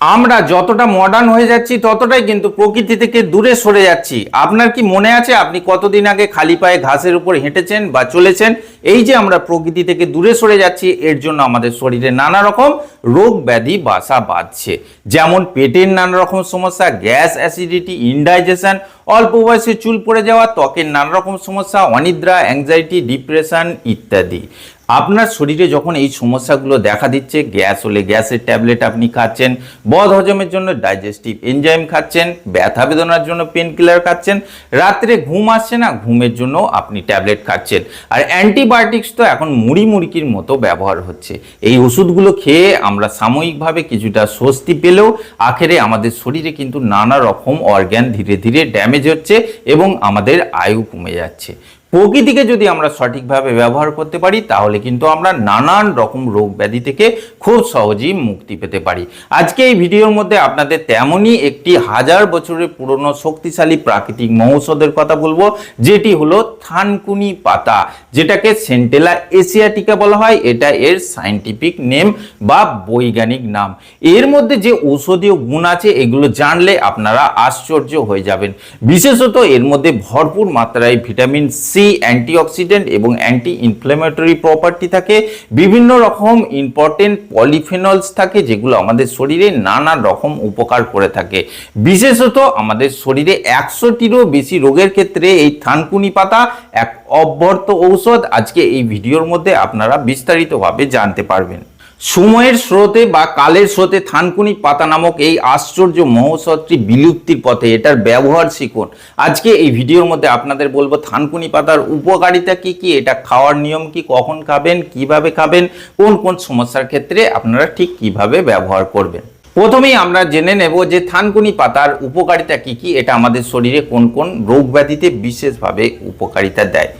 আমরা যতটা মডার্ন হয়ে যাচ্ছি, ততটাই কিন্তু প্রকৃতি থেকে দূরে সরে যাচ্ছি। আপনার কি মনে আছে, আপনি কতদিন আগে খালি পায়ে ঘাসের উপর হেঁটেছেন বা চলেছেন? এই যে আমরা প্রকৃতি থেকে দূরে সরে যাচ্ছি, এর জন্য আমাদের শরীরে নানা রকম রোগ ব্যাধি বাসা বাঁধছে। যেমন পেটের নানা রকম সমস্যা, গ্যাস অ্যাসিডিটি, ইনডাইজেশন, অল্প বয়সে চুল পড়ে যাওয়া, ত্বকের নানা রকম সমস্যা, অনিদ্রা অ্যাংজাইটি ডিপ্রেশন ইত্যাদি। আপনার শরীরে যখন এই সমস্যাগুলো দেখা দিচ্ছে, গ্যাস হলে গ্যাসের ট্যাবলেট আপনি খাচ্ছেন বদ হজমের জন্য ডাইজেস্টিভ এনজাইম খাচ্ছেন, ব্যথা বেদনার জন্য পেন কিলার খাচ্ছেন, রাত্রে ঘুম আসছে না, ঘুমের জন্য আপনি ট্যাবলেট খাচ্ছেন। আর অ্যান্টিবায়োটিক্স তো এখন মুড়ি মুড়িকির মতো ব্যবহার হচ্ছে। এই ওষুধগুলো খেয়ে আমরা সাময়িকভাবে কিছুটা স্বস্তি পেলেও আখেরে আমাদের শরীরে কিন্তু নানা রকম অর্গ্যান ধীরে ধীরে ড্যামেজ হচ্ছে এবং আমাদের আয়ু কমে যাচ্ছে। প্রকৃতিকে যদি আমরা সঠিকভাবে ব্যবহার করতে পারি, তাহলে কিন্তু আমরা নানান রকম রোগ ব্যাধি থেকে খুব সহজেই মুক্তি পেতে পারি। আজকে এই ভিডিওর মধ্যে আপনাদের তেমনই একটি হাজার বছরের পুরনো শক্তিশালী প্রাকৃতিক মহৌষধের কথা বলব, যেটি হলো থানকুনি পাতা, যেটাকে সেন্টেলা এশিয়াটিকা বলা হয়। এটা এর সায়েন্টিফিক নেম বা বৈজ্ঞানিক নাম। এর মধ্যে যে ঔষধীয় গুণ আছে, এগুলো জানলে আপনারা আশ্চর্য হয়ে যাবেন। বিশেষত এর মধ্যে ভরপুর মাত্রায় ভিটামিন সি অ্যান্টিঅক্সিডেন্ট এবং অ্যান্টি ইনফ্লেমেটরি প্রপার্টি থাকে। বিভিন্ন রকম ইম্পর্টেন্ট পলিফেনলস থাকে, যেগুলো আমাদের শরীরে নানা রকম উপকার করে থাকে। বিশেষত আমাদের শরীরে একশোটিরও বেশি রোগের ক্ষেত্রে এই থানকুনি পাতা এক অব্যর্থ ঔষধ। আজকে এই ভিডিওর মধ্যে আপনারা বিস্তারিতভাবে জানতে পারবেন। সময়ের স্রোতে বা কালের স্রোতে থানকুনি পাতা নামক এই আশ্চর্য মহৌষধটি বিলুপ্তির পথে, এটার ব্যবহার শিখুন। আজকে এই ভিডিওর মধ্যে আপনাদের বলব, থানকুনি পাতার উপকারিতা কি কি? এটা খাওয়ার নিয়ম কি? কখন খাবেন? কীভাবে খাবেন? কোন কোন সমস্যার ক্ষেত্রে আপনারা ঠিক কীভাবে ব্যবহার করবেন? প্রথমেই আমরা জেনে নেব যে থানকুনি পাতার উপকারিতা কি কি, এটা আমাদের শরীরে কোন কোন রোগ ব্যাধিতে বিশেষভাবে উপকারিতা দেয়।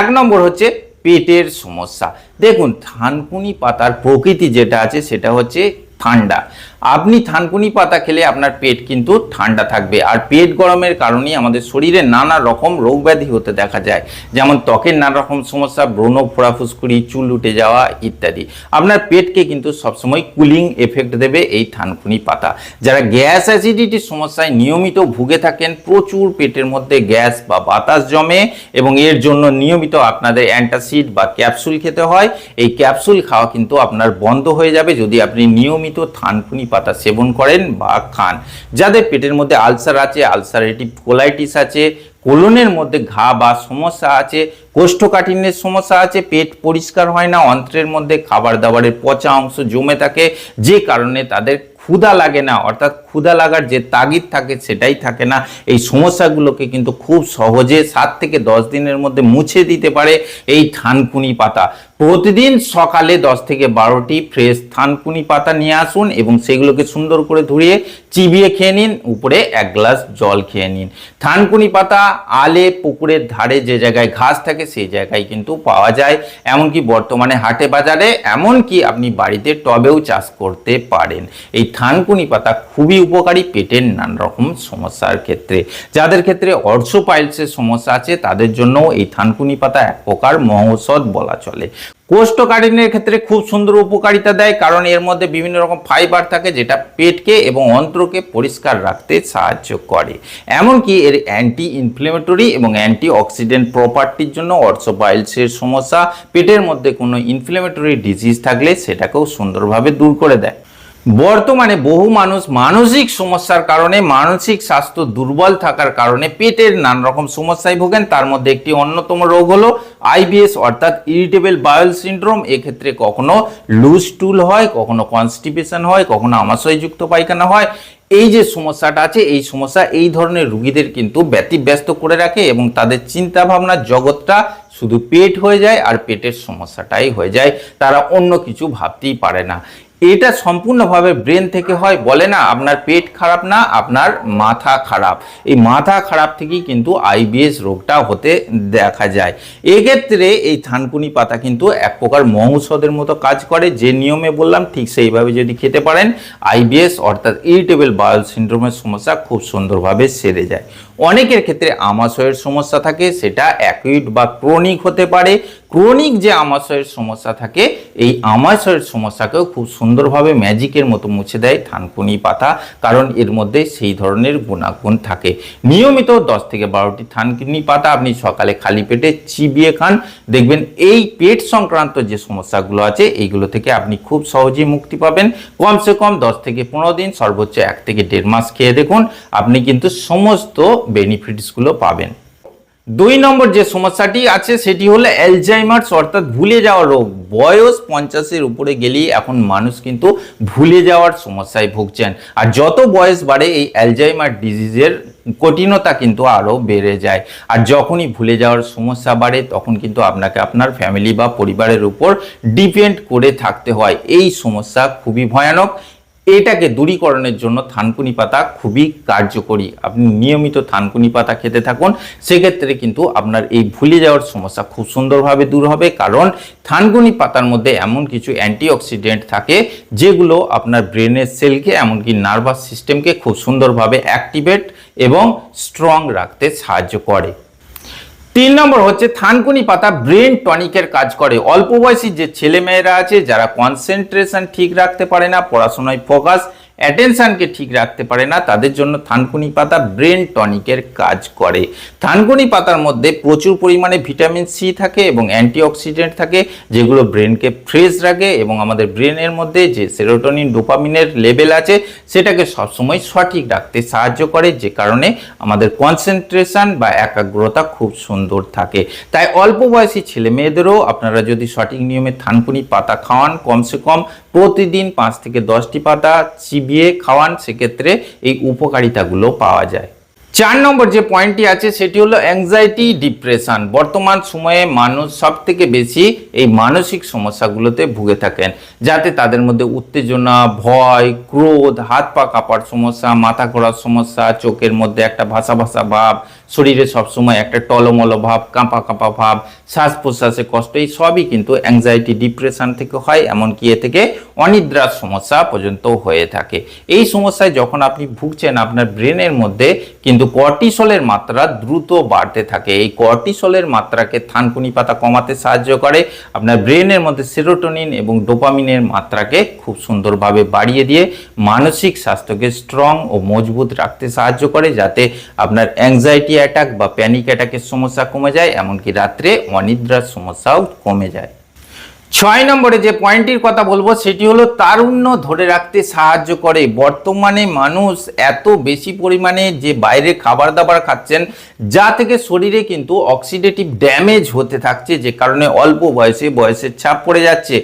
এক নম্বর হচ্ছে পেটের সমস্যা। দেখুন থানকুনি পাতার প্রকৃতি যেটা আছে সেটা হচ্ছে ঠান্ডা। আপনি থানকুনি পাতা খেলে আপনার পেট কিন্তু ঠান্ডা থাকবে। আর পেট গরমের কারণেই আমাদের শরীরে নানা রকম রোগ ব্যাধি হতে দেখা যায়। যেমন ত্বকের নানা রকম সমস্যা, ব্রণ, ফোড়া, ফুসকুড়ি, চুল উঠে যাওয়া ইত্যাদি। আপনার পেটকে কিন্তু সবসময় কুলিং এফেক্ট দেবে এই থানকুনি পাতা। যারা গ্যাস অ্যাসিডিটির সমস্যায় নিয়মিত ভুগে থাকেন, প্রচুর পেটের মধ্যে গ্যাস বা বাতাস জমে এবং এর জন্য নিয়মিত আপনাদের অ্যান্টাসিড বা ক্যাপসুল খেতে হয়। এই ক্যাপসুল খাওয়া কিন্তু আপনার বন্ধ হয়ে যাবে যদি আপনি নিয়মিত থানকুনি পাতা সেবন করেন বা খান। যাদের পেটের মধ্যে আলসার আছে, আলসারেটিভ কোলাইটিস আছে, কোলনের মধ্যে ঘা বা সমস্যা আছে, কোষ্ঠকাঠিন্যের সমস্যা আছে, পেট পরিষ্কার হয় না, অন্ত্রের মধ্যে খাবার দাবারের পচা অংশ জমে থাকে, যে কারণে তাদের ক্ষুধা লাগে না, অর্থাৎ ক্ষুধা লাগার যে তাগিদ থাকে সেটাই থাকে না। এই সমস্যাগুলোকে কিন্তু খুব সহজে সাত থেকে দশ দিনের মধ্যে মুছে দিতে পারে এই থানকুনি পাতা। প্রতিদিন সকালে দশ থেকে বারোটি ফ্রেশ থানকুনি পাতা নিয়ে আসুন এবং সেগুলোকে সুন্দর করে ধুয়ে চিবিয়ে খেয়ে নিন, উপরে এক গ্লাস জল খেয়ে নিন। থানকুনি পাতা আলে পুকুরের ধারে যে জায়গায় ঘাস থাকে সেই জায়গায় কিন্তু পাওয়া যায়। এমনকি বর্তমানে হাটে বাজারে এমনকি আপনি বাড়িতে টবেও চাষ করতে পারেন। এই থানকুনি পাতা খুবই উপকারী পেটের নানা রকম সমস্যার ক্ষেত্রে। যাদের ক্ষেত্রে অর্সোপাইলসের সমস্যা আছে, তাদের জন্য এই থানকুনি পাতা এক প্রকার মহৌষধ বলা চলে। কোষ্ঠকাঠিন্যের ক্ষেত্রে খুব সুন্দর উপকারিতা দেয়, কারণ এর মধ্যে বিভিন্ন রকম ফাইবার থাকে যেটা পেটকে এবং অন্ত্রকে পরিষ্কার রাখতে সাহায্য করে। এমনকি এর অ্যান্টি ইনফ্লেমেটরি এবং অ্যান্টি অক্সিডেন্ট প্রপার্টির জন্য অর্সোপাইলসের সমস্যা, পেটের মধ্যে কোনো ইনফ্লেমেটরি ডিজিজ থাকলে সেটাকেও সুন্দরভাবে দূর করে দেয়। বর্তমানে বহু মানুষ মানসিক সমস্যার কারণে মানসিক স্বাস্থ্য দুর্বল থাকার কারণে পেটের নানা রকম সমস্যায় ভোগেন। তার মধ্যে একটি অন্যতম রোগ হলো আইবিএস অর্থাৎ ইরিটেবল বায়োল সিন্ড্রোম। এক্ষেত্রে কখনো লুজ টুল হয়, কখনো কনস্টিপেশন হয়, কখনো আমাশয়যুক্ত পায়খানা হয়। এই যে সমস্যাটা আছে, এই সমস্যা এই ধরনের রুগীদের কিন্তু ব্যতিব্যস্ত করে রাখে এবং তাদের চিন্তা ভাবনার জগৎটা শুধু পেট হয়ে যায় আর পেটের সমস্যাটাই হয়ে যায়। তারা অন্য কিছু ভাবতেই পারে না। এটা সম্পূর্ণভাবে ব্রেন থেকে হয়, বলে না, আপনার পেট খারাপ না, আপনার মাথা খারাপ। এই মাথা খারাপ থেকেই কিন্তু আইবিএস রোগটা হতে দেখা যায়। এক্ষেত্রে এই থানকুনি পাতা কিন্তু এক প্রকার মহৌষধের মতো কাজ করে, যে নিয়মে বললাম, ঠিক সেইভাবে যদি খেতে পারেন আইবিএস অর্থাৎ ইরিটেবল বায়োল সিন্ড্রোমের সমস্যা খুব সুন্দরভাবে সেরে যায়। অনেকের ক্ষেত্রে আমাশয়ের সমস্যা থাকে, সেটা অ্যাকুইট বা ক্রনিক হতে পারে। ক্রনিক যে আমাশয়ের সমস্যা থাকে, এই আমাশয়ের সমস্যাকেও খুব সুন্দরভাবে ম্যাজিকের মতো মুছে দেয় থানকুনি পাতা, কারণ এর মধ্যে সেই ধরনের গুণাগুণ থাকে। নিয়মিত দশ থেকে বারোটি থানকুনি পাতা আপনি সকালে খালি পেটে চিবিয়ে খান। দেখবেন এই পেট সংক্রান্ত যে সমস্যাগুলো আছে, এইগুলো থেকে আপনি খুব সহজেই মুক্তি পাবেন। কমসে কম দশ থেকে পনেরো দিন, সর্বোচ্চ এক থেকে দেড় মাস খেয়ে দেখুন। আপনি কিন্তু সমস্ত বেনিফিটসগুলো পাবেন। দুই নম্বর যে সমস্যাটি আছে, সেটি হলো অ্যালজাইমার্স অর্থাৎ ভুলে যাওয়া রোগ। বয়স পঞ্চাশের উপরে গেলেই এখন মানুষ কিন্তু ভুলে যাওয়ার সমস্যায় ভুগছেন। আর যত বয়স বাড়ে, এই অ্যালজাইমার ডিজিজের কঠিনতা কিন্তু আরও বেড়ে যায়। আর যখনই ভুলে যাওয়ার সমস্যা বাড়ে, তখন কিন্তু আপনাকে আপনার ফ্যামিলি বা পরিবারের উপর ডিপেন্ড করে থাকতে হয়। এই সমস্যা খুবই ভয়ানক। এটাকে দূরীকরণের জন্য থানকুনি পাতা খুবই কার্যকরী। আপনি নিয়মিত থানকুনি পাতা খেতে থাকুন। সেক্ষেত্রে কিন্তু আপনার এই ভুলে যাওয়ার সমস্যা খুব সুন্দরভাবে দূর হবে। কারণ থানকুনি পাতার মধ্যে এমন কিছু অ্যান্টিঅক্সিডেন্ট থাকে, যেগুলো আপনার ব্রেনের সেলকে, এমনকি নার্ভাস সিস্টেমকে খুব সুন্দরভাবে অ্যাক্টিভেট এবং স্ট্রং রাখতে সাহায্য করে। তিন নম্বর হচ্ছে, থানকুনি পাতা ব্রেন টনিকের কাজ করে। অল্প বয়সী যে ছেলেমেয়েরা আছে, যারা কনসেন্ট্রেশন ঠিক রাখতে পারে না, পড়াশোনায় ফোকাস অ্যাটেনশনকে ঠিক রাখতে পারে না, তাদের জন্য থানকুনি পাতা ব্রেন টনিকের কাজ করে। থানকুনি পাতার মধ্যে প্রচুর পরিমাণে ভিটামিন সি থাকে এবং অ্যান্টিঅক্সিডেন্ট থাকে, যেগুলো ব্রেনকে ফ্রেশ রাখে এবং আমাদের ব্রেনের মধ্যে যে সেরোটোনিন, ডোপামিনের লেভেল আছে, সেটাকে সবসময় সঠিক রাখতে সাহায্য করে, যে কারণে আমাদের কনসেন্ট্রেশন বা একাগ্রতা খুব সুন্দর থাকে। তাই অল্প বয়সী ছেলে মেয়েদেরও আপনারা যদি সঠিক নিয়মে থানকুনি পাতা খাওয়ান, কমসে কম প্রতিদিন পাঁচ থেকে দশটি পাতা চিবিয়ে খাওয়ান, সেক্ষেত্রে এই উপকারিতাগুলো পাওয়া যায়। চার নম্বর যে পয়েন্টটি আছে, সেটি হলো অ্যাংজাইটি ডিপ্রেশন বর্তমান সময়ে মানুষ সব থেকে বেশি এই মানসিক সমস্যাগুলোতে ভুগে থাকেন, যাতে তাদের মধ্যে উত্তেজনা, ভয়, ক্রোধ, হাত পা কাঁপার সমস্যা, মাথা ঘোরার সমস্যা, চোখের মধ্যে একটা ভাসা ভাসা ভাব, শরীরে সবসময় একটা টলমল ভাব, কাঁপা কাঁপা ভাব, শ্বাস প্রশ্বাসে কষ্ট, এই সবই কিন্তু অ্যাংজাইটি ডিপ্রেশন থেকে হয়, এমনকি এ থেকে অনিদ্রার সমস্যা পর্যন্ত হয়ে থাকে। এই সমস্যায় যখন আপনি ভুগছেন, আপনার ব্রেনের মধ্যে কিন্তু কর্টিসলের মাত্রা দ্রুত বাড়তে থাকে। এই কর্টিসলের মাত্রাকে থানকুনি পাতা কমাতে সাহায্য করে। আপনার ব্রেনের মধ্যে সেরোটোনিন এবং ডোপামিনের মাত্রাকে খুব সুন্দরভাবে বাড়িয়ে দিয়ে মানসিক স্বাস্থ্যকে স্ট্রং ও মজবুত রাখতে সাহায্য করে, যাতে আপনার অ্যাংজাইটি অ্যাটাক বা প্যানিক অ্যাটাকের সমস্যা কমে যায়, এমনকি রাত্রে অনিদ্রার সমস্যাও কমে যায়। ছয় নম্বরে যে পয়েন্টটির কথা বলব, সেটি হলো তারুণ্য ধরে রাখতে সাহায্য করে। বর্তমানে মানুষ এত বেশি পরিমাণে যে বাইরে খাবার দাবার খাচ্ছেন, যা থেকে শরীরে কিন্তু অক্সিডেটিভ ড্যামেজ হতে থাকছে, যে কারণে অল্প বয়সে বয়সের ছাপ পড়ে যাচ্ছে।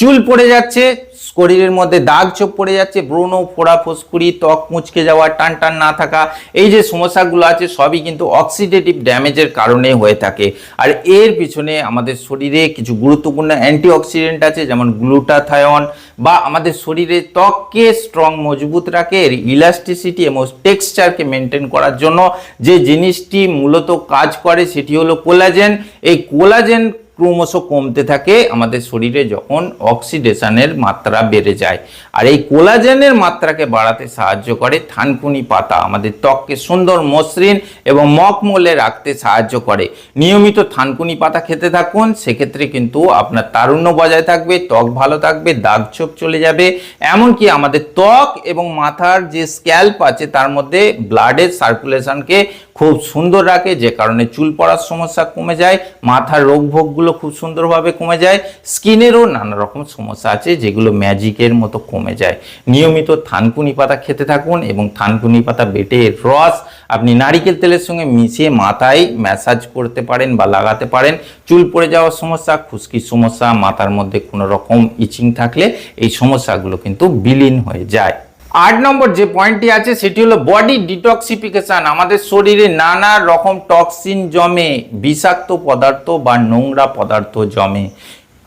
চুল পড়ে যাচ্ছে, শরীরের মধ্যে দাগ ছোপ পড়ে যাচ্ছে, ব্রণ, ফোড়া ফুসকুড়ি ত্বক মুচকে যাওয়া, টান টান না থাকা, এই যে সমস্যাগুলো আছে সবই কিন্তু অক্সিডেটিভ ড্যামেজের কারণে হয়ে থাকে। আর এর পিছনে আমাদের শরীরে কিছু গুরুত্বপূর্ণ অ্যান্টিঅক্সিডেন্ট আছে, যেমন গ্লুটাথায়ন বা আমাদের শরীরে ত্বককে স্ট্রং মজবুত রাখে, এর ইলাস্টিসিটি এবং টেক্সচারকে মেনটেন করার জন্য যে জিনিসটি মূলত কাজ করে সেটি হলো কোলাজেন এই কোলাজেন ক্রমশ কমতে থাকে, আমাদের শরীরে যখন অক্সিডেশনের মাত্রা বেড়ে যায়। আর এই কোলাজেনের মাত্রাকে বাড়াতে সাহায্য করে থানকুনি পাতা, আমাদের ত্বককে সুন্দর মসৃণ এবং মকমলে রাখতে সাহায্য করে। নিয়মিত থানকুনি পাতা খেতে থাকুন, সেক্ষেত্রে কিন্তু আপনার তারুণ্য বজায় থাকবে, ত্বক ভালো থাকবে, দাগ ছোপ চলে যাবে। এমনকি আমাদের ত্বক এবং মাথার যে স্ক্যাল্প আছে, তার মধ্যে ব্লাডের সার্কুলেশনকে খুব সুন্দর রাখে, যে কারণে চুল পড়ার সমস্যা কমে যায়, মাথার রোগ ভোগগুলো খুব সুন্দরভাবে কমে যায়, স্কিনেরও নানা রকম সমস্যা আছে যেগুলো ম্যাজিকের মতো কমে যায়। নিয়মিত থানকুনি পাতা খেতে থাকুন এবং থানকুনি পাতা বেটে রস আপনি নারিকেল তেলের সঙ্গে মিশিয়ে মাথায় ম্যাসাজ করতে পারেন বা লাগাতে পারেন। চুল পড়ে যাওয়ার সমস্যা, খুশকির সমস্যা, মাথার মধ্যে কোনো রকম ইচিং থাকলে এই সমস্যাগুলো কিন্তু বিলীন হয়ে যায়। আট নম্বর যে পয়েন্টটি আছে, সেটি হলো বডি ডিটক্সিফিকেশন আমাদের শরীরে নানা রকম টক্সিন জমে, বিষাক্ত পদার্থ বা নোংরা পদার্থ জমে।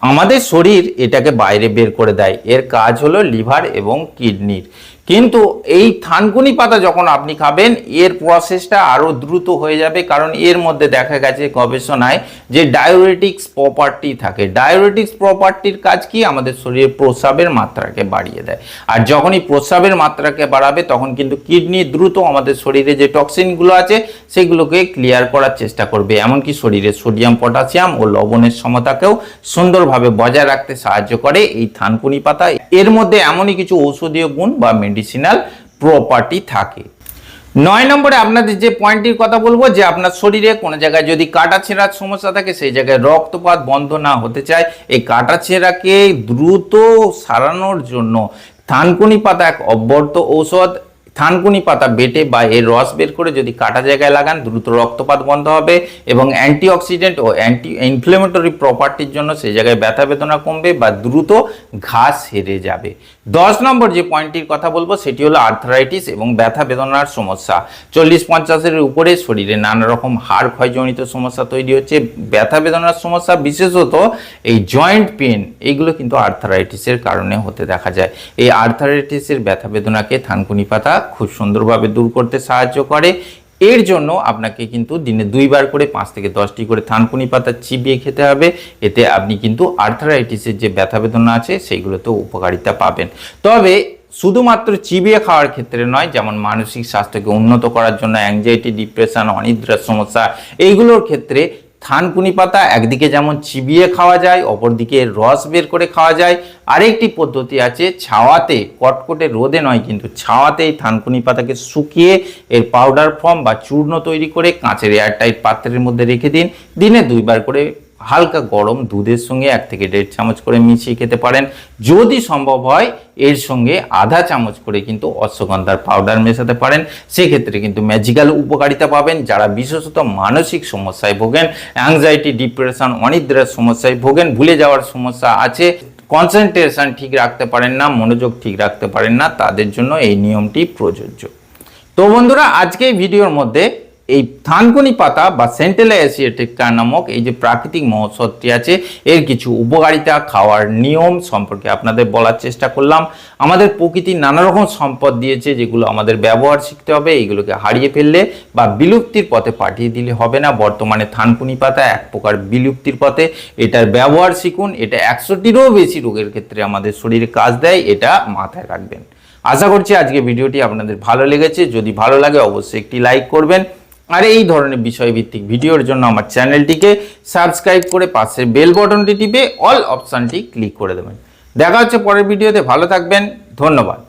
আমাদের শরীর এটাকে বাইরে বের করে দেয়। এর কাজ হলো লিভার এবং কিডনির কিন্তু এই থানকুনি পাতা যখন আপনি খাবেন, এর প্রসেসটা আরও দ্রুত হয়ে যাবে কারণ এর মধ্যে দেখা গেছে গবেষণায় যে ডায়োরেটিক্স প্রপার্টি থাকে। ডায়োরেটিক্স প্রপার্টির কাজ কি? আমাদের শরীরে প্রস্রাবের মাত্রাকে বাড়িয়ে দেয়। আর যখনই প্রস্রাবের মাত্রাকে বাড়াবে, তখন কিন্তু কিডনি দ্রুত আমাদের শরীরে যে টক্সিনগুলো আছে, সেগুলোকে ক্লিয়ার করার চেষ্টা করবে। এমনকি শরীরে সোডিয়াম পটাশিয়াম ও লবণের সমতাকেও সুন্দরভাবে বজায় রাখতে সাহায্য করে এই থানকুনি পাতা। এর মধ্যে এমনই কিছু ঔষধীয় গুণ বা মেডিসিনাল প্রপার্টি থাকে। নয় নম্বরে আপনাদের যে পয়েন্টটির কথা বলব, যে আপনার শরীরে কোনো জায়গায় যদি কাটাছেঁড়ার সমস্যা থাকে, সেই জায়গায় রক্তপাত বন্ধ না হতে চায়। এই কাটাছেঁড়াকে দ্রুত সারানোর জন্য থানকুনি পাতা এক অব্যর্থ ঔষধ থানকুনি পাতা বেটে বা এর রস বের করে যদি কাটা জায়গায় লাগান, দ্রুত রক্তপাত বন্ধ হবে এবং অ্যান্টিঅক্সিডেন্ট ও অ্যান্টি ইনফ্লেমেটরি প্রপার্টির জন্য সেই জায়গায় ব্যথা বেদনা কমবে বা দ্রুত ঘাস সেরে যাবে। দশ নম্বর যে পয়েন্টটির কথা বলব, সেটি হলো আর্থারাইটিস এবং ব্যথা বেদনার সমস্যা। চল্লিশ পঞ্চাশের উপরে শরীরে নানা রকম হাড় ক্ষয়জনিত সমস্যা তৈরি হচ্ছে। ব্যথা বেদনার সমস্যা, বিশেষত এই জয়েন্ট পেন এইগুলো কিন্তু আর্থারাইটিসের কারণে হতে দেখা যায়। এই আর্থারাইটিসের ব্যথা বেদনাকে থানকুনি পাতা খুব সুন্দরভাবে দূর করতে সাহায্য করে। এর জন্য আপনাকে কিন্তু দিনে দুইবার করে পাঁচ থেকে দশটি করে থানকুনি পাতা চিবিয়ে খেতে হবে। এতে আপনি কিন্তু আর্থারাইটিসের যে ব্যথা বেদনা আছে, সেইগুলোতেও উপকারিতা পাবেন। তবে শুধুমাত্র চিবিয়ে খাওয়ার ক্ষেত্রে নয়, যেমন মানসিক স্বাস্থ্যকে উন্নত করার জন্য অ্যাংজাইটি ডিপ্রেশন অনিদ্রার সমস্যা, এইগুলোর ক্ষেত্রে থানকুনি পাতা একদিকে যেমন চিবিয়ে খাওয়া যায়, অপরদিকে রস বের করে খাওয়া যায়। আরেকটি পদ্ধতি আছে, ছাওয়াতে, কটকটে রোদে নয় কিন্তু ছাওয়াতে এই থানকুনি পাতাকে শুকিয়ে এর পাউডার ফর্ম বা চূর্ণ তৈরি করে কাঁচের এয়ারটাইট পাত্রের মধ্যে রেখে দিন। দিনে দুইবার করে হালকা গরম দুধের সঙ্গে এক থেকে দেড় চামচ করে মিশিয়ে খেতে পারেন। যদি সম্ভব হয়, এর সঙ্গে আধা চামচ করে কিন্তু অশ্বগন্ধার পাউডার মেশাতে পারেন। সেক্ষেত্রে কিন্তু ম্যাজিক্যাল উপকারিতা পাবেন। যারা বিশেষত মানসিক সমস্যায় ভোগেন অ্যাংজাইটি ডিপ্রেশন অনিদ্রার সমস্যায় ভোগেন, ভুলে যাওয়ার সমস্যা আছে কনসেন্ট্রেশন ঠিক রাখতে পারেন না, মনোযোগ ঠিক রাখতে পারেন না, তাদের জন্য এই নিয়মটি প্রযোজ্য। তো বন্ধুরা, আজকে ভিডিওর মধ্যে এই থানকুনি পাতা বা সেন্টেলা অ্যাসিয়েটিকা নামক এই যে প্রাকৃতিক মহৌষধটি আছে, এর কিছু উপকারিতা, খাওয়ার নিয়ম সম্পর্কে আপনাদের বলার চেষ্টা করলাম। আমাদের প্রকৃতি নানা রকম সম্পদ দিয়েছে, যেগুলো আমাদের ব্যবহার শিখতে হবে, এইগুলোকে হারিয়ে ফেললে বা বিলুপ্তির পথে পাঠিয়ে দিলে হবে না। বর্তমানে থানকুনি পাতা এক প্রকার বিলুপ্তির পথে। এটার ব্যবহার শিখুন, এটা একশোটিরও বেশি রোগের ক্ষেত্রে আমাদের শরীরে কাজ দেয়, এটা মাথায় রাখবেন। আশা করছি আজকে ভিডিওটি আপনাদের ভালো লেগেছে। যদি ভালো লাগে, অবশ্যই একটি লাইক করবেন। আর এই ধরনের বিষয়ভিত্তিক ভিডিওর জন্য আমার চ্যানেলটিকে সাবস্ক্রাইব করে পাশের বেল বটনটি টিপে অল অপশানটি ক্লিক করে দেবেন। দেখা হচ্ছে পরের ভিডিওতে, ভালো থাকবেন, ধন্যবাদ।